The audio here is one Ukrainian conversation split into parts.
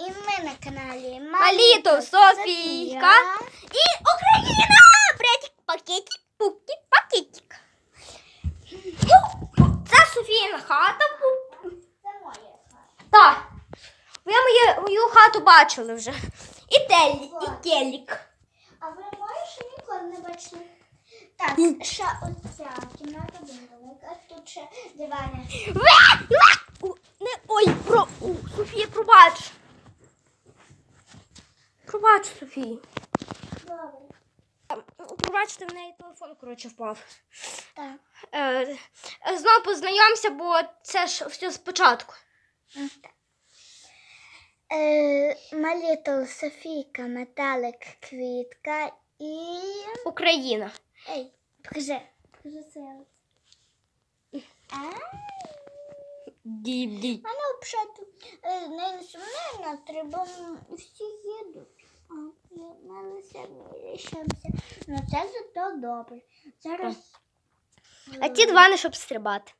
І ми на каналі Маліто, Софійка і Україна! Бретик, пакетик, пукки, пакетик. Це Софіїна хата. Це моя хата. Так. Ви мою, мою хату бачили вже. І телі, і телік. А ви ще ніколи не бачили? Так, ще оця кімната велика, тут ще дивани. Ой, про, Софія, пробач. Пробач, Софія. Добре. Пробачте, в неї телефон, коротше, впав. Так. Е, е, знову познайомся, бо це ж все спочатку. Е, Малітл, Софійка, металик, квітка і. Україна. Ей, покажи. Покажи це. А, Діб-діб. мене взагалі е, не сумнівно, треба всі їдуть. А, я- в мене самі рішимося. Ну це зато добре. Зараз. А ті два не щоб стрибати.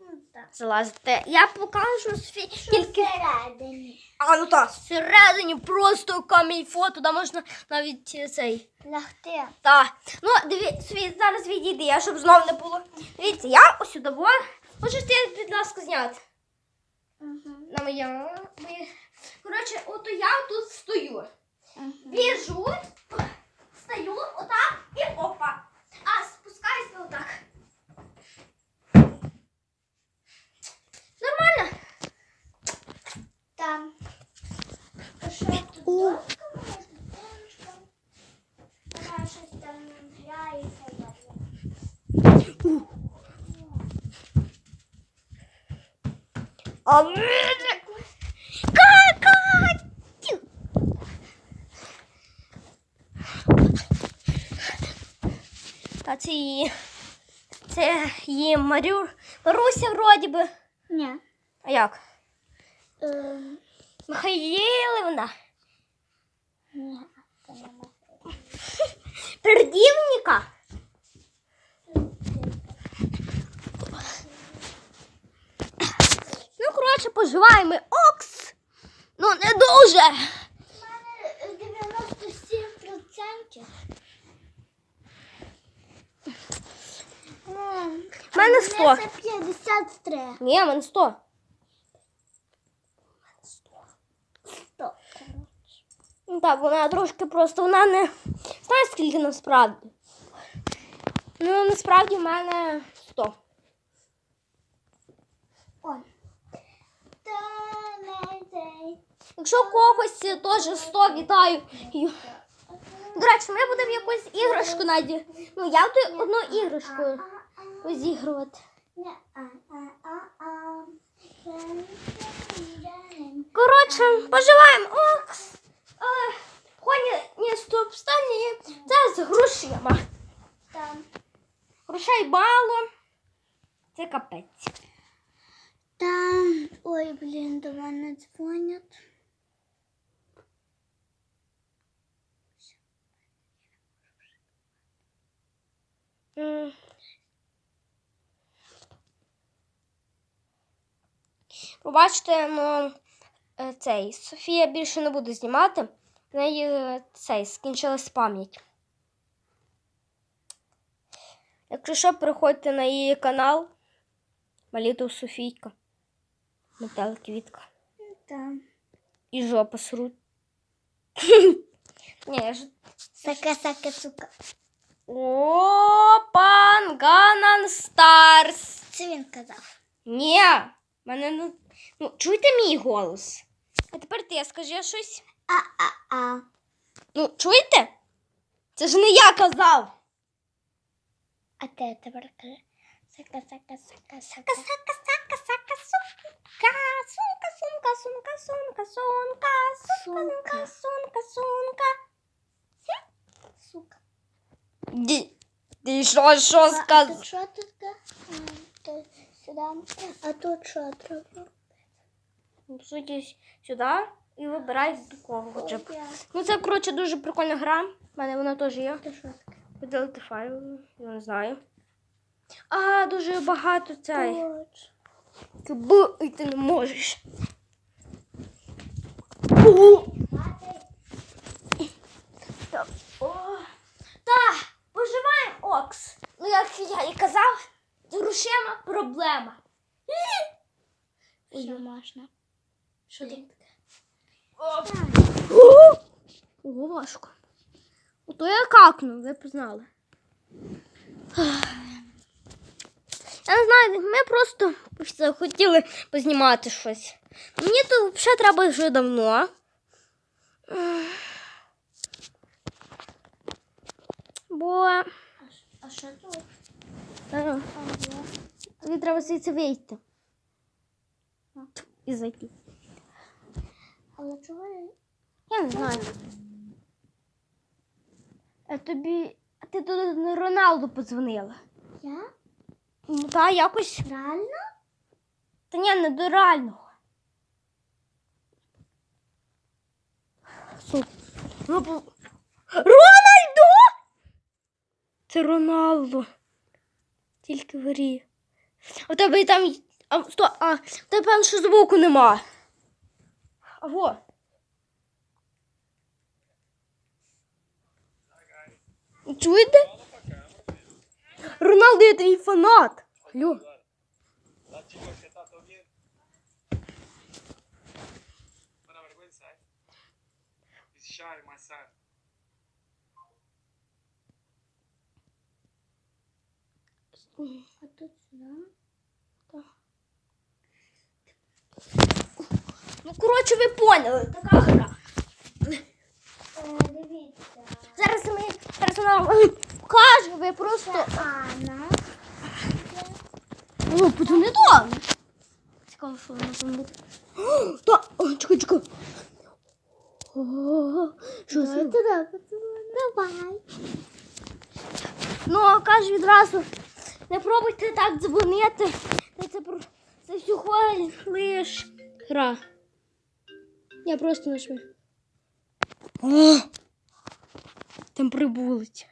Ну, так. Залазити. Я покажу Софії тільки. Всередині. А ну так, всередині просто камільфо, туди можна навіть е, цей. Лягти. Та. Ну, диві, Софія, зараз відійди, я щоб знов не було. Дивіться, я ось сюди. во. Можете, будь ласка, зняти. Угу. На моє. моє- Коротше, ото я тут стою. Біжу, стою отак і опа. А спускаюся отак. Нормально? Там. А що тут О. доска може? Донечка? Вона щось там грається. я А Та це її. Це її Марю... Маруся вроді би. Ні. А як? Ем, Михайлівна. Ні. це не моя. Пердівніка. Ну, коротше, поживаємо. Окс. Ну, не дуже. У мене 97%. В мене 100. Це 53. Ні, в мене 100. 100. Ну так, вона трошки просто, вона не знає, скільки насправді. Ну, насправді в мене 100. О. Якщо когось теж 100, вітаю. До речі, ми будемо якусь іграшку наді. Ну, я одну іграшку розігрувати. Коротше, поживаємо. Окс. Хоні не стоп стані. Це з грошима. Там. Грошей мало. Це капець. Там. Ой, блін, до мене дзвонять. М. Пробачте, ну е, цей Софія більше не буде знімати. В неї е, цей скінчилась пам'ять. Якщо що, переходьте на її канал. Маліту Софійка. Метал квітка. Там. І жопа срут. Я ж. Сака, сака, сука. Опан Ганан Старс. Це він казав. Ні, мене не. Ну, чуєте мій голос? А тепер ти скажи щось. А-а-а. Ну, чуєте? Це ж не я казав. А ти тепер кажи. Сака, сака, сака, сака. Сака, сака, сака, сумка, сумка, сумка, сумка, сумка, сумка, сумка, сумка, сумка, сумка. Сука. Ді. Ти що, що А, а сказав? тут що то Сюди. А тут що треба? По суті, сюди і вибирай до кого хоча б. Ну, це, коротше, дуже прикольна гра. У мене вона теж є. Видалити файл, я не знаю. А, дуже багато цей. Точно. Б, і ти не можеш. О! Так. Та, поживаємо, Окс. Ну, як я і казав, грошима проблема. Що можна? Що там таке? Ого, важко. Ото я какну, ви познали. Я не знаю, ми просто хотіли познімати щось. Мені тут взагалі треба вже давно. Бо А що тут? е, тобі треба звідси вийти. І зайти. Але чого я? Я не знаю. А тобі. А ти на Роналду подзвонила. Я? Ну та якось. Реально? Та ні, не до реального. Су- Ну, бо- Рональдо! Це Роналдо. Тільки. А в тебе там. А, сто, а тебе певно, що звуку нема. А во. Чуєте? Роналдо, я твій фанат. Алло. La chico che коротше, ви поняли, така гра. Е, дивіться. Зараз ми зараз вона ви просто. Анна. Ну, подзвони до Анни. Цікаво, що вона там буде. О, Та, о, чекай, чекай. О, Що це? туди Давай. Ну, а каже відразу, не пробуйте так дзвонити. Та Це, про- це всього лиш гра. Я просто нажму. О! Там прибулить.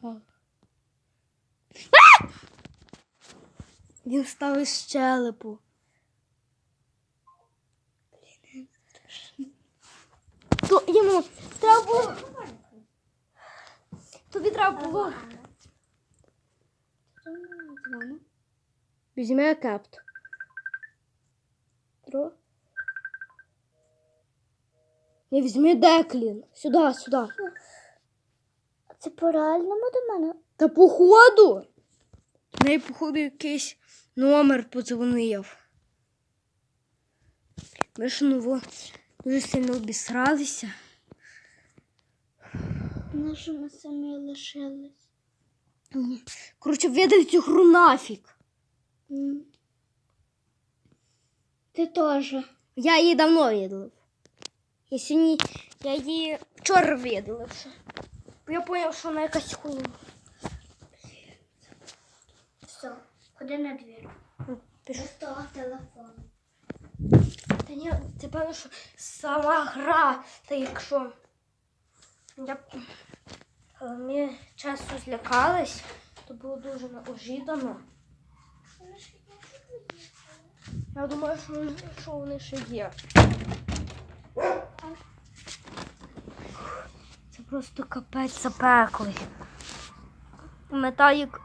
О. А! Він став із щелепу. То йому треба було. Тобі треба було. Візьми капт. Тро. Не візьми Деклін. Сюди, сюди. Це по реальному до мене? Та походу. В неї, походу, якийсь номер подзвонив. Ми ж ну, дуже сильно обісралися. Нащо ми самі лишились? Коротше, видали цю гру нафіг. М. Ти теж. Я її давно видалив. Я сьогодні, я її вчора видалив. ще. Бо Я зрозумів, що вона якась хуйня. Все, ходи на двір. Пішов. Того телефону. Та ні, це певно, що сама гра, та якщо. Я... б- Але ми часто злякались, то було дуже неожиданно. Я думаю, що, що вони ще є. Це просто капець запеклий. Як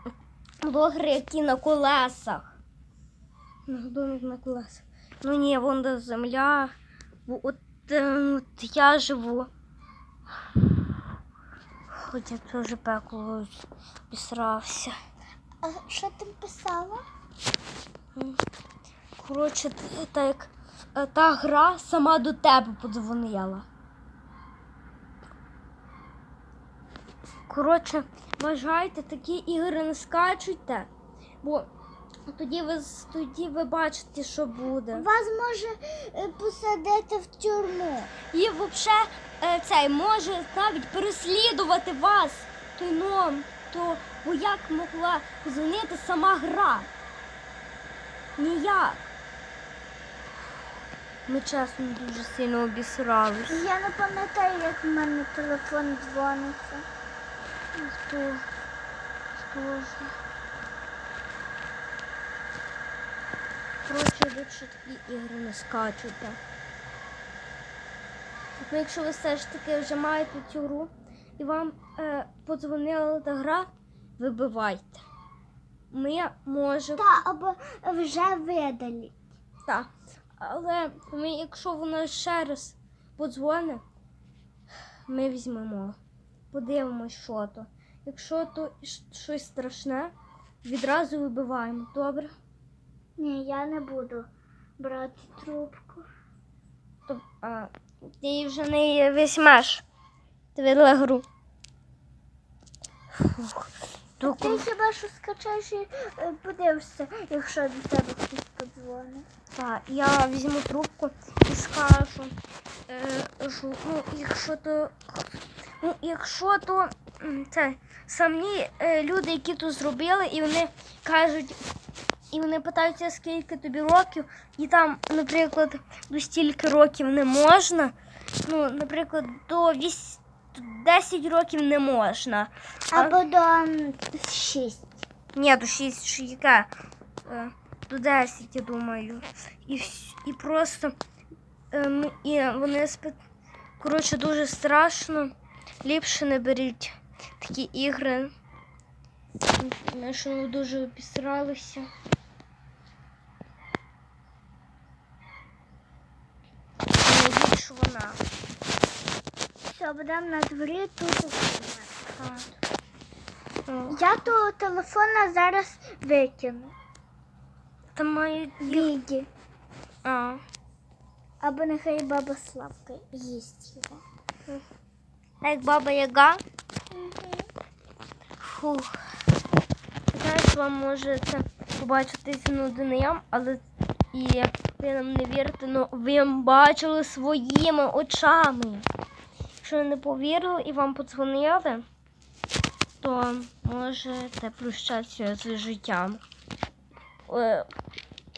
блогери, які на колесах. На домик на колесах. Ну ні, вон де земля. От, е, от я живу. Хоча теж пекло обісрався. А що ти писала? Коротше, т- та як та гра сама до тебе подзвонила. Коротше, вважайте, такі ігри не скачуйте, бо тоді ви, тоді ви бачите, що буде. Вас може е, посадити в тюрму. І взагалі цей може навіть переслідувати вас той ном, то бо як могла дзвонити сама гра? Ніяк. Ми чесно дуже сильно обісрались. Я не пам'ятаю, як в мене телефон дзвониться. Хто? Хто ж? Коротше, лучше такі ігри не скачуйте. Ну, якщо ви все ж таки вже маєте цю гру і вам е, подзвонила та гра, вибивайте. Ми можемо. Та, або вже видалі. Так. Але ми, якщо вона ще раз подзвонить, ми візьмемо. Подивимось, що то. Якщо то щось страшне, відразу вибиваємо. Добре? Ні, я не буду брати трубку. То, а, ти вже не візьмеш. Ти видала гру. Фух. Ти хіба що скачаєш і е, подивишся, якщо до тебе хтось подзвонить. Так, я візьму трубку і скажу, е, що, ну, якщо то, ну, якщо то це самі е, люди, які тут зробили, і вони кажуть, і вони питаються, скільки тобі років, і там, наприклад, до стільки років не можна. Ну, наприклад, до вісь... 10 років не можна. А- Або до м, шість. Ні, до 6, що яке? До 10, я думаю. І, і просто ем, і вони спит... Коротше, дуже страшно. Ліпше не беріть такі ігри. Що ми дуже обісралися. Вона. Все, будемо на дворі тут. Я того телефона зараз викину. Там мають. Ліді. А. Або нехай баба Славка їсть його. А як баба Яга. Фух. Знаєш, вам може це побачитися нудним, але і як ви нам не вірите, ну ви бачили своїми очами. Якщо не повірили і вам подзвонили, то можете прощатися з життям.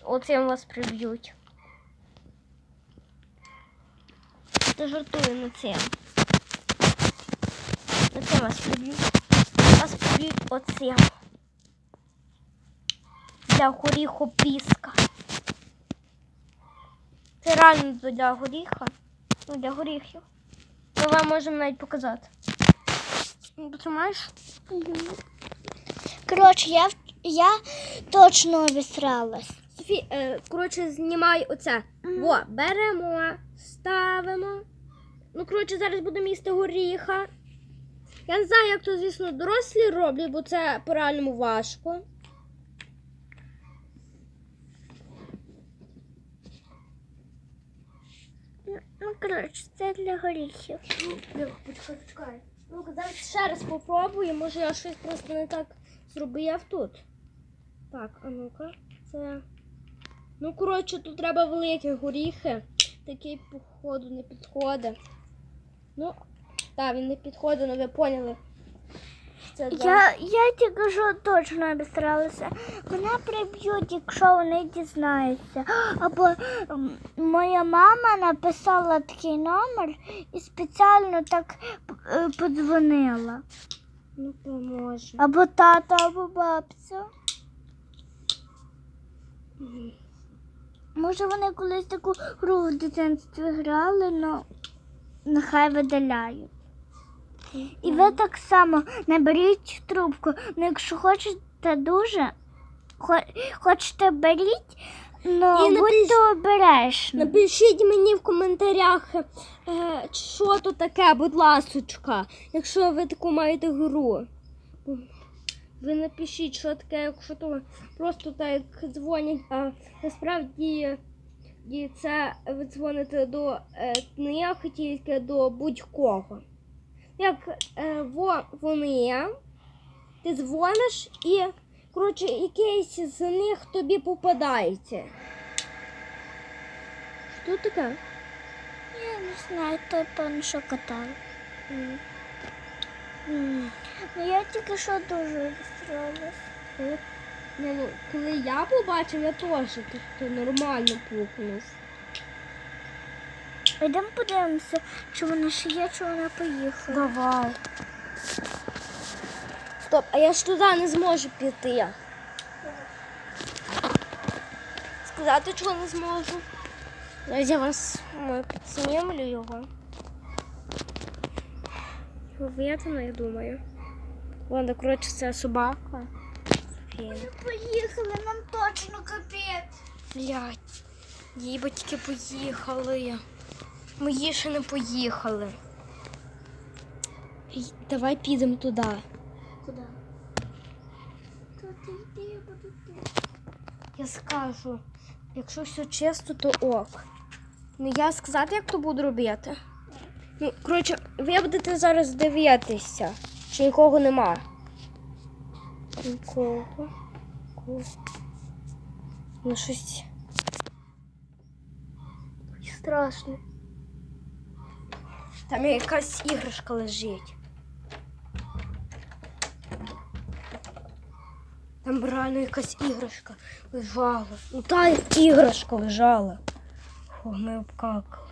Оцим вас приб'ють. Та жартую на цим. На цим вас приб'ють. Вас приб'ють оцим. Для горіху піска. Це реально для горіха. Ну, для горіхів. Ми вам можемо навіть показати. Ну, Потримаєш? Коротше, я, я точно обісралась. Софі, е, коротше, знімай оце. Во, беремо, ставимо. Ну, коротше, зараз будемо їсти горіха. Я не знаю, як то, звісно, дорослі роблять, бо це по-реальному важко. Ну, коротше, це для горіхів. Почекай, почекай. Ну, зараз ще раз попробую, може я щось просто не так зробив тут. Так, а ну-ка, це. Ну, коротше, тут треба великі горіхи. Такий, походу, не підходить. Ну, так, він не підходить, ну ви поняли. Це да. Я, я тільки що точно обісралася. Мене приб'ють, якщо вони дізнаються. Або моя мама написала такий номер і спеціально так е, подзвонила. Ну, поможе. Або тато, або бабця. Може, вони колись таку гру в дитинстві грали, але нехай видаляють. І ви так само не беріть трубку. Ну, якщо хочете дуже, хочете беріть, ну І напиш- будьте обережні. Напишіть мені в коментарях, е, що то таке, будь ласочка, якщо ви таку маєте гру. Ви напишіть, що таке, якщо то просто так дзвонять, а насправді і це ви дзвоните до е, не я тільки до будь-кого. Як е, во, вони, ти дзвониш і, коротше, якийсь з них тобі попадається. Що таке? Я не знаю, то пан що катав. Ну я тільки що дуже розстроїлась. Коли, ну, коли я побачив, я теж тобто нормально пукнув. Йдемо подивимося, чи вона ще є, чи вона поїхала. Давай. Стоп, а я ж туди не зможу піти. Сказати, чого не зможу. Зараз я вас підснімлю його. В'єтно, я думаю. Ладно, коротше, це собака. Софія. Поїхали, нам точно капець. Блять, її батьки поїхали. Мої ще не поїхали. Давай підемо туди. Куди? Йди, я буду. Я скажу, якщо все чисто, то ок. Ну я сказати, як то буду робити. Ну, коротше, ви будете зараз дивитися, чи нікого нема. Нікого. Ну щось. Страшно. Там якась іграшка лежить. Там реально якась іграшка лежала. Ну та іграшка лежала. Фу, ми обкакали.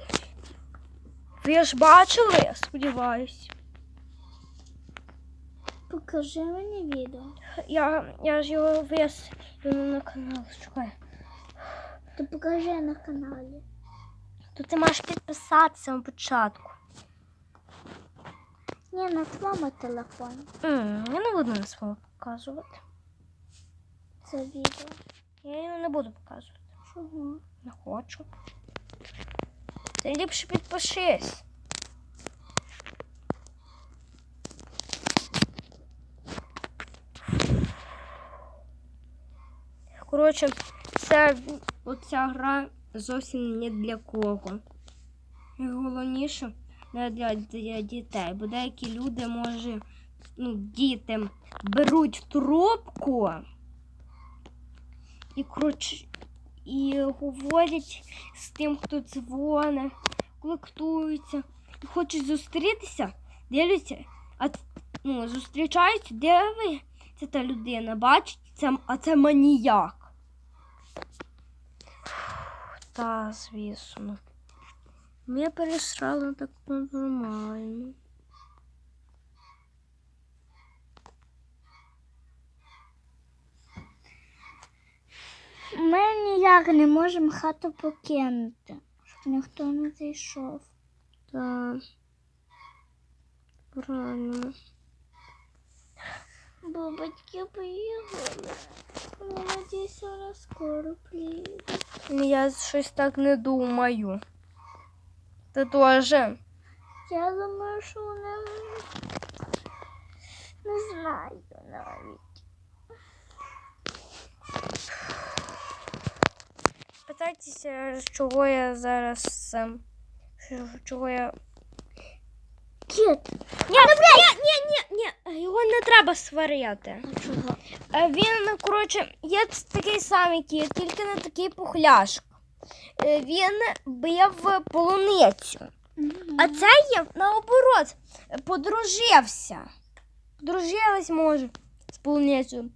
Ви ж бачили, я сподіваюсь. Покажи мені відео. Я, я ж його вис на канал. Чекай. То покажи на каналі. То ти маєш підписатися на початку. Ні, на твоєму телефоні. м я не буду на своєму показувати. Це відео. Я його не буду показувати. Чого? Не хочу. Ти ліпше підпишись. Коротше, це оця гра зовсім не для кого. Найголовніше не для, для дітей, бо деякі люди, може, ну, діти беруть трубку і коротше, і говорять з тим, хто дзвонить, колектуються і хочуть зустрітися, дивляться, а ну, зустрічаються? Це та людина, бачить, це, а це маніяк. Та, звісно. Мене пересрало так нормально. Ми ніяк не можемо хату покинути, щоб ніхто не зайшов. Та. Правильно. Бо батьки поїхали. Надіюсь, вона скоро приїде. Я щось так не думаю. Ти теж. Я думаю, що вона не знаю навіть. Питайтеся, чого я зараз. Чого я. Кіт, Ні, ні, ні, ні, ні, його не треба сварити. а чого? Він, коротше, є такий самий кіт, тільки не такий пухляшка. Е, Він бив полуницю. А цей є наоборот, подружився. Подружилась, може, з полуницею.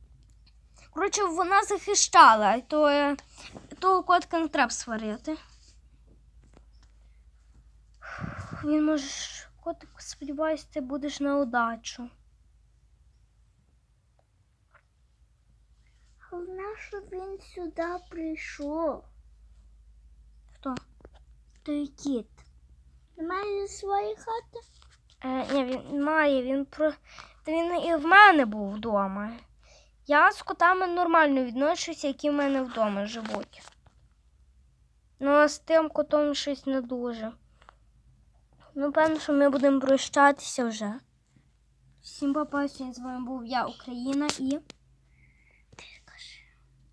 Коротше, вона захищала, то е, того котика не треба сварити. Він може, котик, сподіваюся, ти будеш на удачу. Головне, що він сюди прийшов. Хто? Той кіт. Немає своєї хати? Е, ні, він має, він про. Та він і в мене був вдома. Я з котами нормально відношуся, які в мене вдома живуть. Ну, а з тим котом щось не дуже. Ну, певно, що ми будемо прощатися вже. Всім папа, сьогодні з вами був я, Україна і.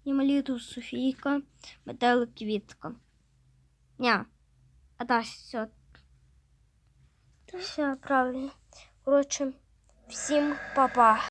І маліту Софійка, метелик Квітка. Ня. А та все. Все правильно. Коротше, всім па-па.